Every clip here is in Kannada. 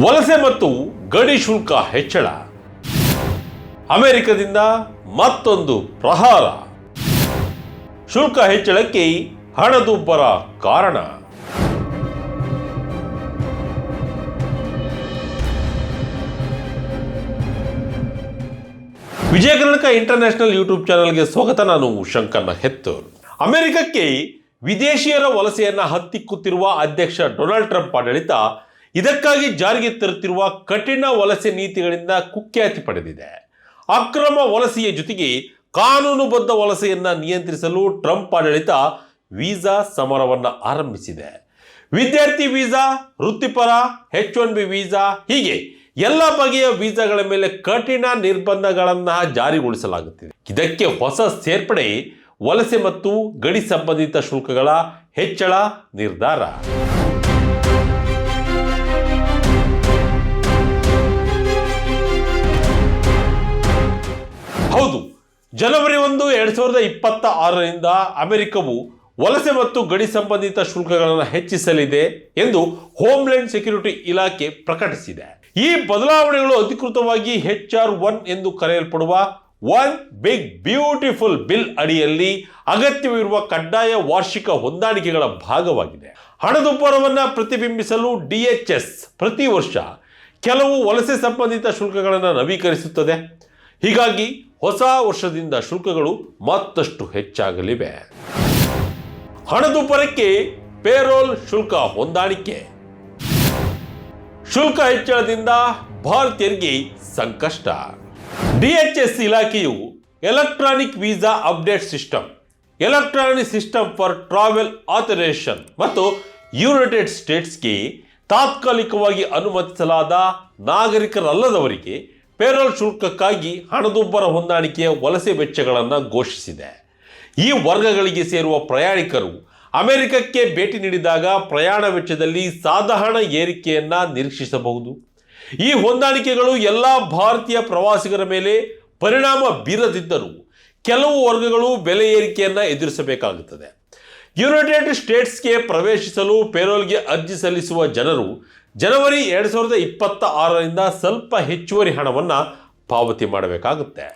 ವಲಸೆ ಮತ್ತು ಗಡಿ ಶುಲ್ಕ ಹೆಚ್ಚಳ. ಅಮೆರಿಕದಿಂದ ಮತ್ತೊಂದು ಪ್ರಹಾರ. ಶುಲ್ಕ ಹೆಚ್ಚಳಕ್ಕೆ ಹಣದುಬ್ಬರ ಕಾರಣ. ವಿಜಯ ಕರ್ನಾಟಕ ಇಂಟರ್ನ್ಯಾಷನಲ್ ಯೂಟ್ಯೂಬ್ ಚಾನೆಲ್ಗೆ ಸ್ವಾಗತ. ನಾನು ಶಂಕರ್ನ ಹೆತ್ತೂರ್ ಅಮೆರಿಕಕ್ಕೆ ವಿದೇಶಿಯರ ವಲಸೆಯನ್ನು ಹತ್ತಿಕ್ಕುತ್ತಿರುವ ಅಧ್ಯಕ್ಷ ಡೊನಾಲ್ಡ್ ಟ್ರಂಪ್ ಆಡಳಿತ ಇದಕ್ಕಾಗಿ ಜಾರಿಗೆ ತರುತ್ತಿರುವ ಕಠಿಣ ವಲಸೆ ನೀತಿಗಳಿಂದ ಕುಖ್ಯಾತಿ ಪಡೆದಿದೆ. ಅಕ್ರಮ ವಲಸೆಯ ಜೊತೆಗೆ ಕಾನೂನುಬದ್ಧ ವಲಸೆಯನ್ನು ನಿಯಂತ್ರಿಸಲು ಟ್ರಂಪ್ ಆಡಳಿತ ವೀಸಾ ಸಮರವನ್ನು ಆರಂಭಿಸಿದೆ. ವಿದ್ಯಾರ್ಥಿ ವೀಸಾ, ವೃತ್ತಿಪರ ಹೆಚ್ ಒನ್ ಬಿ ವೀಸಾ ಹೀಗೆ ಎಲ್ಲ ಬಗೆಯ ವೀಸಾಗಳ ಮೇಲೆ ಕಠಿಣ ನಿರ್ಬಂಧಗಳನ್ನು ಜಾರಿಗೊಳಿಸಲಾಗುತ್ತಿದೆ. ಇದಕ್ಕೆ ಹೊಸ ಸೇರ್ಪಡೆ, ವಲಸೆ ಮತ್ತು ಗಡಿ ಸಂಬಂಧಿತ ಶುಲ್ಕಗಳ ಹೆಚ್ಚಳ ನಿರ್ಧಾರ. ಹೌದು. ಜನವರಿ ಒಂದು ಎರಡು ಸಾವಿರದ ಇಪ್ಪತ್ತ ಆರರಿಂದ ಅಮೆರಿಕವು ವಲಸೆ ಮತ್ತು ಗಡಿ ಸಂಬಂಧಿತ ಶುಲ್ಕಗಳನ್ನು ಹೆಚ್ಚಿಸಲಿದೆ ಎಂದು ಹೋಮ್ಲ್ಯಾಂಡ್ ಸೆಕ್ಯೂರಿಟಿ ಇಲಾಖೆ ಪ್ರಕಟಿಸಿದೆ. ಈ ಬದಲಾವಣೆಗಳು ಅಧಿಕೃತವಾಗಿ ಹೆಚ್ ಆರ್ ಒನ್ ಎಂದು ಕರೆಯಲ್ಪಡುವ ಒನ್ ಬಿಗ್ ಬ್ಯೂಟಿಫುಲ್ ಬಿಲ್ ಅಡಿಯಲ್ಲಿ ಅಗತ್ಯವಿರುವ ಕಡ್ಡಾಯ ವಾರ್ಷಿಕ ಹೊಂದಾಣಿಕೆಗಳ ಭಾಗವಾಗಿದೆ. ಹಣದುಬ್ಬರವನ್ನು ಪ್ರತಿಬಿಂಬಿಸಲು ಡಿಎಚ್ಎಸ್ ಪ್ರತಿ ವರ್ಷ ಕೆಲವು ವಲಸೆ ಸಂಬಂಧಿತ ಶುಲ್ಕಗಳನ್ನು ನವೀಕರಿಸುತ್ತದೆ. ಹೀಗಾಗಿ ಹೊಸ ವರ್ಷದಿಂದ ಶುಲ್ಕಗಳು ಮತ್ತಷ್ಟು ಹೆಚ್ಚಾಗಲಿವೆ. ಹಣದುಬ್ಬರಕ್ಕೆ ಪೇರೋಲ್ ಶುಲ್ಕ ಹೊಂದಾಣಿಕೆ. ಶುಲ್ಕ ಹೆಚ್ಚಳದಿಂದ ಭಾರತೀಯರಿಗೆ ಸಂಕಷ್ಟ. ಡಿಎಚ್ಎಸ್ ಇಲಾಖೆಯು electronic visa update system, electronic system for travel authorization ಮತ್ತು ಯುನೈಟೆಡ್ ಸ್ಟೇಟ್ಸ್ಗೆ ತಾತ್ಕಾಲಿಕವಾಗಿ ಅನುಮತಿಸಲಾದ ನಾಗರಿಕರಲ್ಲದವರಿಗೆ ಪೇರೋಲ್ ಶುಲ್ಕಕ್ಕಾಗಿ ಹಣದುಬ್ಬರ ಹೊಂದಾಣಿಕೆಯ ವಲಸೆ ವೆಚ್ಚಗಳನ್ನು ಘೋಷಿಸಿದೆ. ಈ ವರ್ಗಗಳಿಗೆ ಸೇರುವ ಪ್ರಯಾಣಿಕರು ಅಮೆರಿಕಕ್ಕೆ ಭೇಟಿ ನೀಡಿದಾಗ ಪ್ರಯಾಣ ವೆಚ್ಚದಲ್ಲಿ ಸಾಧಾರಣ ಏರಿಕೆಯನ್ನು ನಿರೀಕ್ಷಿಸಬಹುದು. ಈ ಹೊಂದಾಣಿಕೆಗಳು ಎಲ್ಲ ಭಾರತೀಯ ಪ್ರವಾಸಿಗರ ಮೇಲೆ ಪರಿಣಾಮ ಬೀರದಿದ್ದರೂ ಕೆಲವು ವರ್ಗಗಳು ಬೆಲೆ ಏರಿಕೆಯನ್ನು ಎದುರಿಸಬೇಕಾಗುತ್ತದೆ. ಯುನೈಟೆಡ್ ಸ್ಟೇಟ್ಸ್ಗೆ ಪ್ರವೇಶಿಸಲು ಪೇರೋಲ್ಗೆ ಅರ್ಜಿ ಸಲ್ಲಿಸುವ ಜನರು ಜನವರಿ ಎರಡು ಸಾವಿರದ ಇಪ್ಪತ್ತ ಆರರಿಂದ ಸ್ವಲ್ಪ ಹೆಚ್ಚುವರಿ ಹಣವನ್ನು ಪಾವತಿ ಮಾಡಬೇಕಾಗುತ್ತೆ.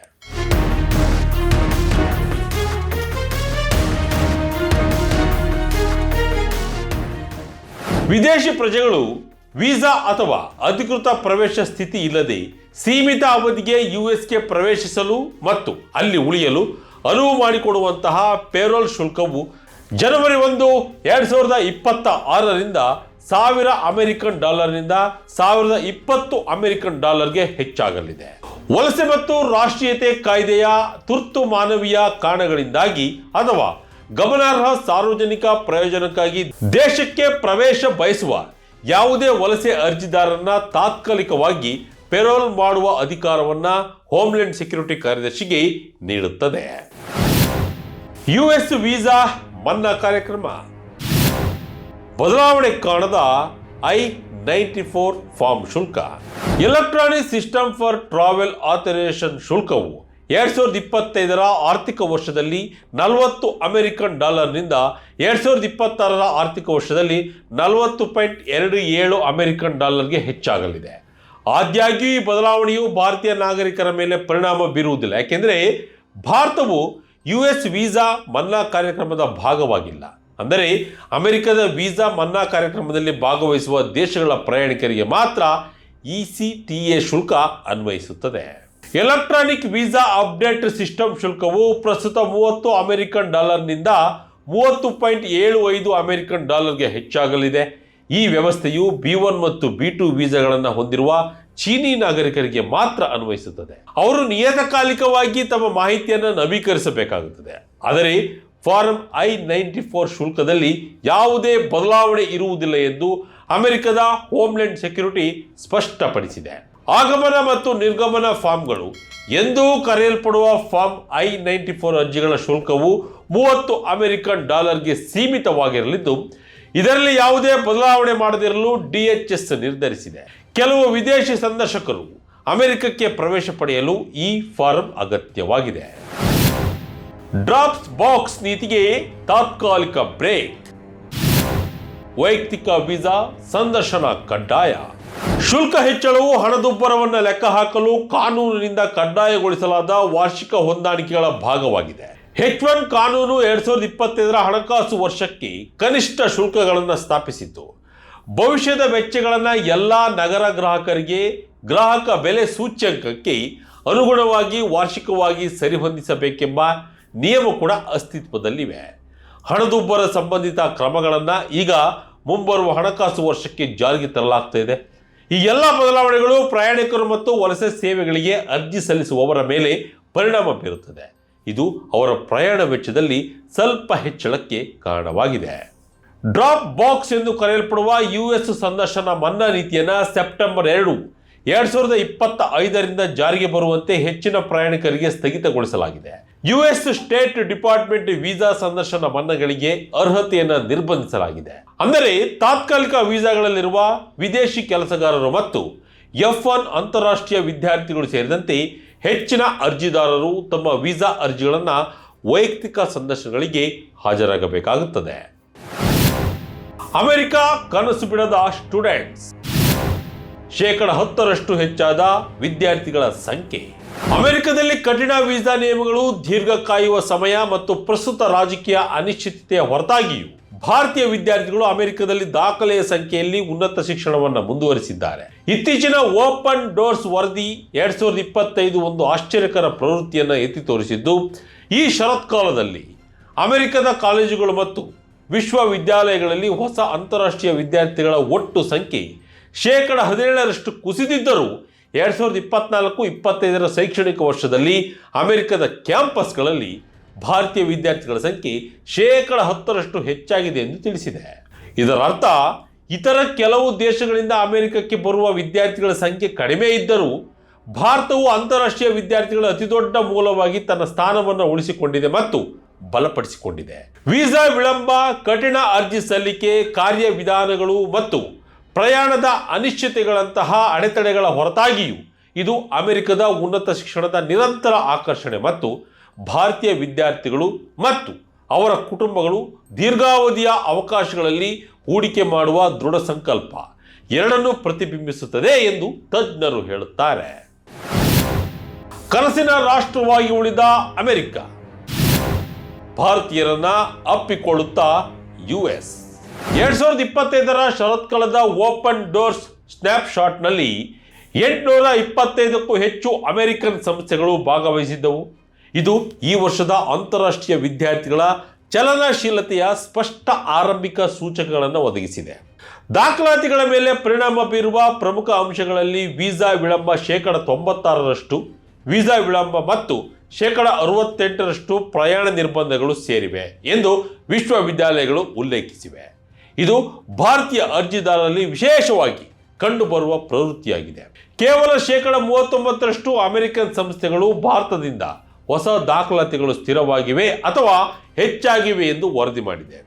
ವಿದೇಶಿ ಪ್ರಜೆಗಳು ವೀಸಾ ಅಥವಾ ಅಧಿಕೃತ ಪ್ರವೇಶ ಸ್ಥಿತಿ ಇಲ್ಲದೆ ಸೀಮಿತ ಅವಧಿಗೆ ಯುಎಸ್ಗೆ ಪ್ರವೇಶಿಸಲು ಮತ್ತು ಅಲ್ಲಿ ಉಳಿಯಲು ಅನುವು ಮಾಡಿಕೊಡುವಂತಹ ಪೇರೋಲ್ ಶುಲ್ಕವು ಜನವರಿ ಒಂದು ಎರಡು ಸಾವಿರದ ಇಪ್ಪತ್ತ ಆರರಿಂದ ಸಾವಿರ ಅಮೆರಿಕನ್ ಡಾಲರ್ನಿಂದ ಸಾವಿರದ ಇಪ್ಪತ್ತು ಅಮೆರಿಕನ್ ಡಾಲರ್ಗೆ ಹೆಚ್ಚಾಗಲಿದೆ. ವಲಸೆ ಮತ್ತು ರಾಷ್ಟ್ರೀಯತೆ ಕಾಯ್ದೆಯ ತುರ್ತು ಮಾನವೀಯ ಕಾರಣಗಳಿಂದಾಗಿ ಅಥವಾ ಗಮನಾರ್ಹ ಸಾರ್ವಜನಿಕ ಪ್ರಯೋಜನಕ್ಕಾಗಿ ದೇಶಕ್ಕೆ ಪ್ರವೇಶ ಬಯಸುವ ಯಾವುದೇ ವಲಸೆ ಅರ್ಜಿದಾರರನ್ನ ತಾತ್ಕಾಲಿಕವಾಗಿ ಪೆರೋಲ್ ಮಾಡುವ ಅಧಿಕಾರವನ್ನ ಹೋಮ್ಲ್ಯಾಂಡ್ ಸೆಕ್ಯೂರಿಟಿ ಕಾರ್ಯದರ್ಶಿಗೆ ನೀಡುತ್ತದೆ. ಯುಎಸ್ ವೀಸಾ ಮನ್ನಾ ಕಾರ್ಯಕ್ರಮ. ಬದಲಾವಣೆ ಕಾಣದ ಐ ನೈಂಟಿ ಫೋರ್ ಫಾರ್ಮ್ ಶುಲ್ಕ. Electronic system for travel authorisation ಶುಲ್ಕವು ಎರಡ್ ಸಾವಿರದ ಇಪ್ಪತ್ತೈದರ ಆರ್ಥಿಕ ವರ್ಷದಲ್ಲಿ ನಲವತ್ತು ಅಮೆರಿಕನ್ ಡಾಲರ್ನಿಂದ ಎರಡ್ ಸಾವಿರದ ಇಪ್ಪತ್ತಾರರ ಆರ್ಥಿಕ ವರ್ಷದಲ್ಲಿ ನಲವತ್ತು ಪಾಯಿಂಟ್ ಎರಡು ಏಳು ಅಮೆರಿಕನ್ ಡಾಲರ್ಗೆ ಹೆಚ್ಚಾಗಲಿದೆ. ಆದಾಗ್ಯೂ ಈ ಬದಲಾವಣೆಯು ಭಾರತೀಯ ನಾಗರಿಕರ ಮೇಲೆ ಪರಿಣಾಮ ಬೀರುವುದಿಲ್ಲ. ಯಾಕೆಂದರೆ ಭಾರತವು ಯು ಎಸ್ ವೀಸಾ ಮನ್ನಾ ಕಾರ್ಯಕ್ರಮದ ಭಾಗವಾಗಿಲ್ಲ. ಅಂದರೆ ಅಮೆರಿಕದ ವೀಸಾ ಮನ್ನಾ ಕಾರ್ಯಕ್ರಮದಲ್ಲಿ ಭಾಗವಹಿಸುವ ದೇಶಗಳ ಪ್ರಯಾಣಿಕರಿಗೆ ಮಾತ್ರ ಇ ಸಿ ಟಿ ಎ ಶುಲ್ಕ ಅನ್ವಯಿಸುತ್ತದೆ. ಎಲೆಕ್ಟ್ರಾನಿಕ್ ವೀಸಾ ಅಪ್ಡೇಟ್ ಸಿಸ್ಟಮ್ ಶುಲ್ಕವು ಪ್ರಸ್ತುತ ಮೂವತ್ತು ಅಮೆರಿಕನ್ ಡಾಲರ್ನಿಂದ ಮೂವತ್ತು ಪಾಯಿಂಟ್ ಏಳು ಐದು ಅಮೆರಿಕನ್ ಡಾಲರ್ಗೆ ಹೆಚ್ಚಾಗಲಿದೆ. ಈ ವ್ಯವಸ್ಥೆಯು ಬಿ ಒನ್ ಮತ್ತು ಬಿ ಟು ವೀಸಾಗಳನ್ನು ಹೊಂದಿರುವ ಚೀನಿ ನಾಗರಿಕರಿಗೆ ಮಾತ್ರ ಅನ್ವಯಿಸುತ್ತದೆ. ಅವರು ನಿಯತಕಾಲಿಕವಾಗಿ ತಮ್ಮ ಮಾಹಿತಿಯನ್ನು ನವೀಕರಿಸಬೇಕಾಗುತ್ತದೆ. ಆದರೆ ಫಾರಂ ಐ ನೈಂಟಿ ಫೋರ್ ಶುಲ್ಕದಲ್ಲಿ ಯಾವುದೇ ಬದಲಾವಣೆ ಇರುವುದಿಲ್ಲ ಎಂದು ಅಮೆರಿಕದ ಹೋಮ್ಲ್ಯಾಂಡ್ ಸೆಕ್ಯೂರಿಟಿ ಸ್ಪಷ್ಟಪಡಿಸಿದೆ. ಆಗಮನ ಮತ್ತು ನಿರ್ಗಮನ ಫಾರ್ಮ್ಗಳು ಎಂದೂ ಕರೆಯಲ್ಪಡುವ ಫಾರ್ಮ್ ಐ ನೈಂಟಿ ಫೋರ್ ಅರ್ಜಿಗಳ ಶುಲ್ಕವು ಮೂವತ್ತು ಅಮೆರಿಕನ್ ಡಾಲರ್ಗೆ ಸೀಮಿತವಾಗಿರಲಿದ್ದು, ಇದರಲ್ಲಿ ಯಾವುದೇ ಬದಲಾವಣೆ ಮಾಡದಿರಲು ಡಿಎಚ್ಎಸ್ ನಿರ್ಧರಿಸಿದೆ. ಕೆಲವು ವಿದೇಶಿ ಸಂದರ್ಶಕರು ಅಮೆರಿಕಕ್ಕೆ ಪ್ರವೇಶ ಪಡೆಯಲು ಈ ಫಾರಂ ಅಗತ್ಯವಾಗಿದೆ. ಡ್ರಾಪ್ಸ್ ಬಾಕ್ಸ್ ನೀತಿಗೆ ತಾತ್ಕಾಲಿಕ ಬ್ರೇಕ್ ವೈಯಕ್ತಿಕ ವೀಸಾ, ಸಂದರ್ಶನ ಕಡ್ಡಾಯ. ಶುಲ್ಕ ಹೆಚ್ಚಳವು ಹಣದುಬ್ಬರವನ್ನು ಲೆಕ್ಕ ಹಾಕಲು ಕಾನೂನಿನಿಂದ ಕಡ್ಡಾಯಗೊಳಿಸಲಾದ ವಾರ್ಷಿಕ ಹೊಂದಾಣಿಕೆಗಳ ಭಾಗವಾಗಿದೆ. ಹೆಚ್ ಒನ್ ಕಾನೂನು ಎರಡ್ ಸಾವಿರದ ಇಪ್ಪತ್ತೈದರ ಹಣಕಾಸು ವರ್ಷಕ್ಕೆ ಕನಿಷ್ಠ ಶುಲ್ಕಗಳನ್ನು ಸ್ಥಾಪಿಸಿತು ಭವಿಷ್ಯದ ವೆಚ್ಚಗಳನ್ನು ಎಲ್ಲ ನಗರ ಗ್ರಾಹಕರಿಗೆ, ಗ್ರಾಹಕ ಬೆಲೆ ಸೂಚ್ಯಂಕಕ್ಕೆ ಅನುಗುಣವಾಗಿ ವಾರ್ಷಿಕವಾಗಿ ಸರಿಹೊಂದಿಸಬೇಕೆಂಬ ನಿಯಮ ಕೂಡ ಅಸ್ತಿತ್ವದಲ್ಲಿವೆ. ಹಣದುಬ್ಬರ ಸಂಬಂಧಿತ ಕ್ರಮಗಳನ್ನು ಈಗ ಮುಂಬರುವ ಹಣಕಾಸು ವರ್ಷಕ್ಕೆ ಜಾರಿಗೆ ತರಲಾಗ್ತಾ ಇದೆ. ಈ ಎಲ್ಲ ಬದಲಾವಣೆಗಳು ಪ್ರಯಾಣಿಕರು ಮತ್ತು ವಲಸೆ ಸೇವೆಗಳಿಗೆ ಅರ್ಜಿ ಸಲ್ಲಿಸುವವರ ಮೇಲೆ ಪರಿಣಾಮ ಬೀರುತ್ತದೆ. ಇದು ಅವರ ಪ್ರಯಾಣ ವೆಚ್ಚದಲ್ಲಿ ಸ್ವಲ್ಪ ಹೆಚ್ಚಳಕ್ಕೆ ಕಾರಣವಾಗಿದೆ. ಡ್ರಾಪ್ ಬಾಕ್ಸ್ ಎಂದು ಕರೆಯಲ್ಪಡುವ ಯು ಎಸ್ ಸಂದರ್ಶನ ಮನ್ನಾ ನೀತಿಯನ್ನು ಸೆಪ್ಟೆಂಬರ್ ಎರಡು ಎರಡ್ ಸಾವಿರದ ಇಪ್ಪತ್ತ ಐದರಿಂದ ಜಾರಿಗೆ ಬರುವಂತೆ ಹೆಚ್ಚಿನ ಪ್ರಯಾಣಿಕರಿಗೆ ಸ್ಥಗಿತಗೊಳಿಸಲಾಗಿದೆ. U S state department visa ಸಂದರ್ಶನ ಬಣ್ಣಗಳಿಗೆ ಅರ್ಹತೆಯನ್ನು ನಿರ್ಬಂಧಿಸಲಾಗಿದೆ. ಅಂದರೆ ತಾತ್ಕಾಲಿಕ ವೀಸಾಗಳಲ್ಲಿರುವ ವಿದೇಶಿ ಕೆಲಸಗಾರರು ಮತ್ತು ಎಫ್ ಒನ್ ಅಂತಾರಾಷ್ಟ್ರೀಯ ವಿದ್ಯಾರ್ಥಿಗಳು ಸೇರಿದಂತೆ ಹೆಚ್ಚಿನ ಅರ್ಜಿದಾರರು ತಮ್ಮ ವೀಸಾ ಅರ್ಜಿಗಳನ್ನು ವೈಯಕ್ತಿಕ ಸಂದರ್ಶನಗಳಿಗೆ ಹಾಜರಾಗಬೇಕಾಗುತ್ತದೆ. ಅಮೆರಿಕ ಕನಸು ಬಿಡದ ಸ್ಟೂಡೆಂಟ್ಸ್. ಶೇಕಡ ಹತ್ತರಷ್ಟು ಹೆಚ್ಚಾದ ವಿದ್ಯಾರ್ಥಿಗಳ ಸಂಖ್ಯೆ. ಅಮೆರಿಕದಲ್ಲಿ ಕಠಿಣ ವೀಸಾ ನಿಯಮಗಳು ದೀರ್ಘ ಕಾಯುವ ಸಮಯ ಮತ್ತು ಪ್ರಸ್ತುತ ರಾಜಕೀಯ ಅನಿಶ್ಚಿತತೆಯ ಹೊರತಾಗಿಯೂ ಭಾರತೀಯ ವಿದ್ಯಾರ್ಥಿಗಳು ಅಮೆರಿಕದಲ್ಲಿ ದಾಖಲೆಯ ಸಂಖ್ಯೆಯಲ್ಲಿ ಉನ್ನತ ಶಿಕ್ಷಣವನ್ನು ಮುಂದುವರಿಸಿದ್ದಾರೆ. ಇತ್ತೀಚಿನ ಓಪನ್ ಡೋರ್ಸ್ ವರದಿ ಎರಡ್ ಸಾವಿರದ ಇಪ್ಪತ್ತೈದು ಒಂದು ಆಶ್ಚರ್ಯಕರ ಪ್ರವೃತ್ತಿಯನ್ನು ಎತ್ತಿ ತೋರಿಸಿದ್ದು, ಈ ಶರತ್ಕಾಲದಲ್ಲಿ ಅಮೆರಿಕದ ಕಾಲೇಜುಗಳು ಮತ್ತು ವಿಶ್ವವಿದ್ಯಾಲಯಗಳಲ್ಲಿ ಹೊಸ ಅಂತಾರಾಷ್ಟ್ರೀಯ ವಿದ್ಯಾರ್ಥಿಗಳ ಒಟ್ಟು ಸಂಖ್ಯೆ ಶೇಕಡ ಹದಿನೇಳರಷ್ಟು ಕುಸಿದಿದ್ದರೂ ಎರಡು ಸಾವಿರದ ಇಪ್ಪತ್ನಾಲ್ಕು ಇಪ್ಪತ್ತೈದರ ಶೈಕ್ಷಣಿಕ ವರ್ಷದಲ್ಲಿ ಅಮೆರಿಕದ ಕ್ಯಾಂಪಸ್ಗಳಲ್ಲಿ ಭಾರತೀಯ ವಿದ್ಯಾರ್ಥಿಗಳ ಸಂಖ್ಯೆ ಶೇಕಡ ಹತ್ತರಷ್ಟು ಹೆಚ್ಚಾಗಿದೆ ಎಂದು ತಿಳಿಸಿದೆ. ಇದರರ್ಥ, ಇತರ ಕೆಲವು ದೇಶಗಳಿಂದ ಅಮೆರಿಕಕ್ಕೆ ಬರುವ ವಿದ್ಯಾರ್ಥಿಗಳ ಸಂಖ್ಯೆ ಕಡಿಮೆ ಇದ್ದರೂ ಭಾರತವು ಅಂತಾರಾಷ್ಟ್ರೀಯ ವಿದ್ಯಾರ್ಥಿಗಳ ಅತಿದೊಡ್ಡ ಮೂಲವಾಗಿ ತನ್ನ ಸ್ಥಾನವನ್ನು ಉಳಿಸಿಕೊಂಡಿದೆ ಮತ್ತು ಬಲಪಡಿಸಿಕೊಂಡಿದೆ. ವೀಸಾ ವಿಳಂಬ, ಕಠಿಣ ಅರ್ಜಿ ಸಲ್ಲಿಕೆ, ಕಾರ್ಯವಿಧಾನಗಳು ಮತ್ತು ಪ್ರಯಾಣದ ಅನಿಶ್ಚಿತೆಗಳಂತಹ ಅಡೆತಡೆಗಳ ಹೊರತಾಗಿಯೂ ಇದು ಅಮೆರಿಕದ ಉನ್ನತ ಶಿಕ್ಷಣದ ನಿರಂತರ ಆಕರ್ಷಣೆ ಮತ್ತು ಭಾರತೀಯ ವಿದ್ಯಾರ್ಥಿಗಳು ಮತ್ತು ಅವರ ಕುಟುಂಬಗಳು ದೀರ್ಘಾವಧಿಯ ಅವಕಾಶಗಳಲ್ಲಿ ಹೂಡಿಕೆ ಮಾಡುವ ದೃಢ ಸಂಕಲ್ಪ ಎರಡನ್ನೂ ಪ್ರತಿಬಿಂಬಿಸುತ್ತದೆ ಎಂದು ತಜ್ಞರು ಹೇಳುತ್ತಾರೆ. ಕನಸಿನ ರಾಷ್ಟ್ರವಾಗಿ ಉಳಿದ ಅಮೆರಿಕ, ಭಾರತೀಯರನ್ನ ಅಪ್ಪಿಕೊಳ್ಳುತ್ತಾ ಯು ಎಸ್ ಎರಡ್ ಸಾವಿರದ ಇಪ್ಪತ್ತೈದರ ಶರತ್ಕಾಲದ ಓಪನ್ ಡೋರ್ಸ್ ಸ್ನ್ಯಾಪ್ಶಾಟ್ನಲ್ಲಿ ಎಂಟುನೂರ ಇಪ್ಪತ್ತೈದಕ್ಕೂ ಹೆಚ್ಚು ಅಮೆರಿಕನ್ ಸಂಸ್ಥೆಗಳು ಭಾಗವಹಿಸಿದ್ದವು. ಇದು ಈ ವರ್ಷದ ಅಂತಾರಾಷ್ಟ್ರೀಯ ವಿದ್ಯಾರ್ಥಿಗಳ ಚಲನಶೀಲತೆಯ ಸ್ಪಷ್ಟ ಆರಂಭಿಕ ಸೂಚಕಗಳನ್ನು ಒದಗಿಸಿದೆ. ದಾಖಲಾತಿಗಳ ಮೇಲೆ ಪರಿಣಾಮ ಬೀರುವ ಪ್ರಮುಖ ಅಂಶಗಳಲ್ಲಿ ವೀಸಾ ವಿಳಂಬ ಶೇಕಡ ತೊಂಬತ್ತಾರರಷ್ಟು, ವೀಸಾ ವಿಳಂಬ ಮತ್ತು ಶೇಕಡ ಅರವತ್ತೆಂಟರಷ್ಟು ಪ್ರಯಾಣ ನಿರ್ಬಂಧಗಳು ಸೇರಿವೆ ಎಂದು ವಿಶ್ವವಿದ್ಯಾಲಯಗಳು ಉಲ್ಲೇಖಿಸಿವೆ. ಇದು ಭಾರತೀಯ ಅರ್ಜಿದಾರರಲ್ಲಿ ವಿಶೇಷವಾಗಿ ಕಂಡುಬರುವ ಪ್ರವೃತ್ತಿಯಾಗಿದೆ. ಕೇವಲ ಶೇಕಡ ಮೂವತ್ತೊಂಬತ್ತರಷ್ಟು ಅಮೆರಿಕನ್ ಸಂಸ್ಥೆಗಳು ಭಾರತದಿಂದ ಹೊಸ ದಾಖಲಾತಿಗಳು ಸ್ಥಿರವಾಗಿವೆ ಅಥವಾ ಹೆಚ್ಚಾಗಿವೆ ಎಂದು ವರದಿ ಮಾಡಿದೆ.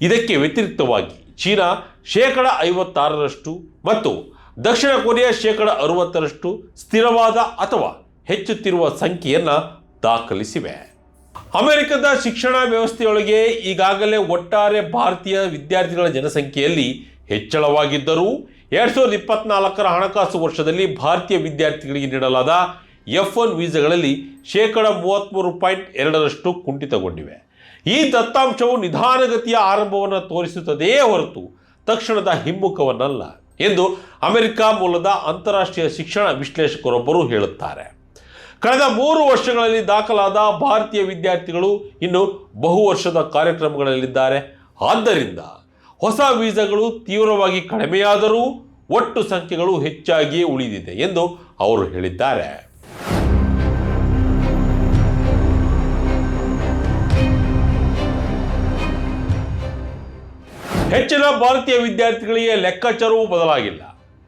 ಇದಕ್ಕೆ ವ್ಯತಿರಿಕ್ತವಾಗಿ ಚೀನಾ ಶೇಕಡ ಐವತ್ತಾರರಷ್ಟು ಮತ್ತು ದಕ್ಷಿಣ ಕೊರಿಯಾ ಶೇಕಡ ಅರವತ್ತರಷ್ಟು ಸ್ಥಿರವಾದ ಅಥವಾ ಹೆಚ್ಚುತ್ತಿರುವ ಸಂಖ್ಯೆಯನ್ನು ದಾಖಲಿಸಿವೆ. ಅಮೆರಿಕದ ಶಿಕ್ಷಣ ವ್ಯವಸ್ಥೆಯೊಳಗೆ ಈಗಾಗಲೇ ಒಟ್ಟಾರೆ ಭಾರತೀಯ ವಿದ್ಯಾರ್ಥಿಗಳ ಜನಸಂಖ್ಯೆಯಲ್ಲಿ ಹೆಚ್ಚಳವಾಗಿದ್ದರೂ ಎರಡು ಸಾವಿರದ ಇಪ್ಪತ್ನಾಲ್ಕರ ಹಣಕಾಸು ವರ್ಷದಲ್ಲಿ ಭಾರತೀಯ ವಿದ್ಯಾರ್ಥಿಗಳಿಗೆ ನೀಡಲಾದ ಎಫ್ ಒನ್ ವೀಸಾಗಳಲ್ಲಿ ಶೇಕಡ ಮೂವತ್ತ್ಮೂರು ಪಾಯಿಂಟ್ ಎರಡರಷ್ಟು ಕುಂಠಿತಗೊಂಡಿವೆ. ಈ ದತ್ತಾಂಶವು ನಿಧಾನಗತಿಯ ಆರಂಭವನ್ನು ತೋರಿಸುತ್ತದೆಯೇ ಹೊರತು ತಕ್ಷಣದ ಹಿಮ್ಮುಖವನ್ನಲ್ಲ ಎಂದು ಅಮೆರಿಕ ಮೂಲದ ಅಂತಾರಾಷ್ಟ್ರೀಯ ಶಿಕ್ಷಣ ವಿಶ್ಲೇಷಕರೊಬ್ಬರು ಹೇಳುತ್ತಾರೆ. ಕಳೆದ ಮೂರು ವರ್ಷಗಳಲ್ಲಿ ದಾಖಲಾದ ಭಾರತೀಯ ವಿದ್ಯಾರ್ಥಿಗಳು ಇನ್ನು ಬಹು ವರ್ಷದ ಕಾರ್ಯಕ್ರಮಗಳಲ್ಲಿದ್ದಾರೆ. ಆದ್ದರಿಂದ ಹೊಸ ವೀಸಾಗಳು ತೀವ್ರವಾಗಿ ಕಡಿಮೆಯಾದರೂ ಒಟ್ಟು ಸಂಖ್ಯೆಗಳು ಹೆಚ್ಚಾಗಿಯೇ ಉಳಿದಿದೆ ಎಂದು ಅವರು ಹೇಳಿದ್ದಾರೆ. ಹೆಚ್ಚಿನ ಭಾರತೀಯ ವಿದ್ಯಾರ್ಥಿಗಳಿಗೆ ಲೆಕ್ಕಾಚಾರವೂ ಬದಲಾಗಿಲ್ಲ.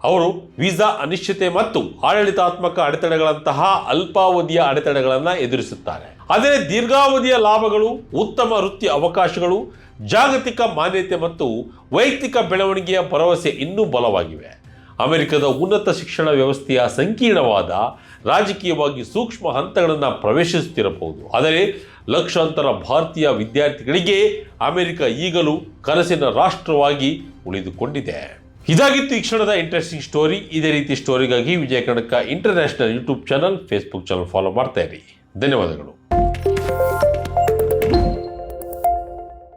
ಅವರು ವೀಸಾ ಅನಿಶ್ಚಿತೆ ಮತ್ತು ಆಡಳಿತಾತ್ಮಕ ಅಡೆತಡೆಗಳಂತಹ ಅಲ್ಪಾವಧಿಯ ಅಡೆತಡೆಗಳನ್ನು ಎದುರಿಸುತ್ತಾರೆ. ಆದರೆ ದೀರ್ಘಾವಧಿಯ ಲಾಭಗಳು, ಉತ್ತಮ ವೃತ್ತಿ ಅವಕಾಶಗಳು, ಜಾಗತಿಕ ಮಾನ್ಯತೆ ಮತ್ತು ವೈಯಕ್ತಿಕ ಬೆಳವಣಿಗೆಯ ಭರವಸೆ ಇನ್ನೂ ಬಲವಾಗಿವೆ. ಅಮೆರಿಕದ ಉನ್ನತ ಶಿಕ್ಷಣ ವ್ಯವಸ್ಥೆಯ ಸಂಕೀರ್ಣವಾದ ರಾಜಕೀಯವಾಗಿ ಸೂಕ್ಷ್ಮ ಹಂತಗಳನ್ನು ಪ್ರವೇಶಿಸುತ್ತಿರಬಹುದು. ಆದರೆ ಲಕ್ಷಾಂತರ ಭಾರತೀಯ ವಿದ್ಯಾರ್ಥಿಗಳಿಗೆ ಅಮೆರಿಕ ಈಗಲೂ ಕನಸಿನ ರಾಷ್ಟ್ರವಾಗಿ ಉಳಿದುಕೊಂಡಿದೆ. ಇದಾಗಿತ್ತು ಈ ಕ್ಷಣದ ಇಂಟ್ರೆಸ್ಟಿಂಗ್ ಸ್ಟೋರಿ ಇದೇ ರೀತಿ ಸ್ಟೋರಿಗಾಗಿ ವಿಜಯ ಕನ್ನಡಕ international YouTube channel Facebook channel follow ಮಾಡ್ತಾ ಇರಿ. ಧನ್ಯವಾದಗಳು.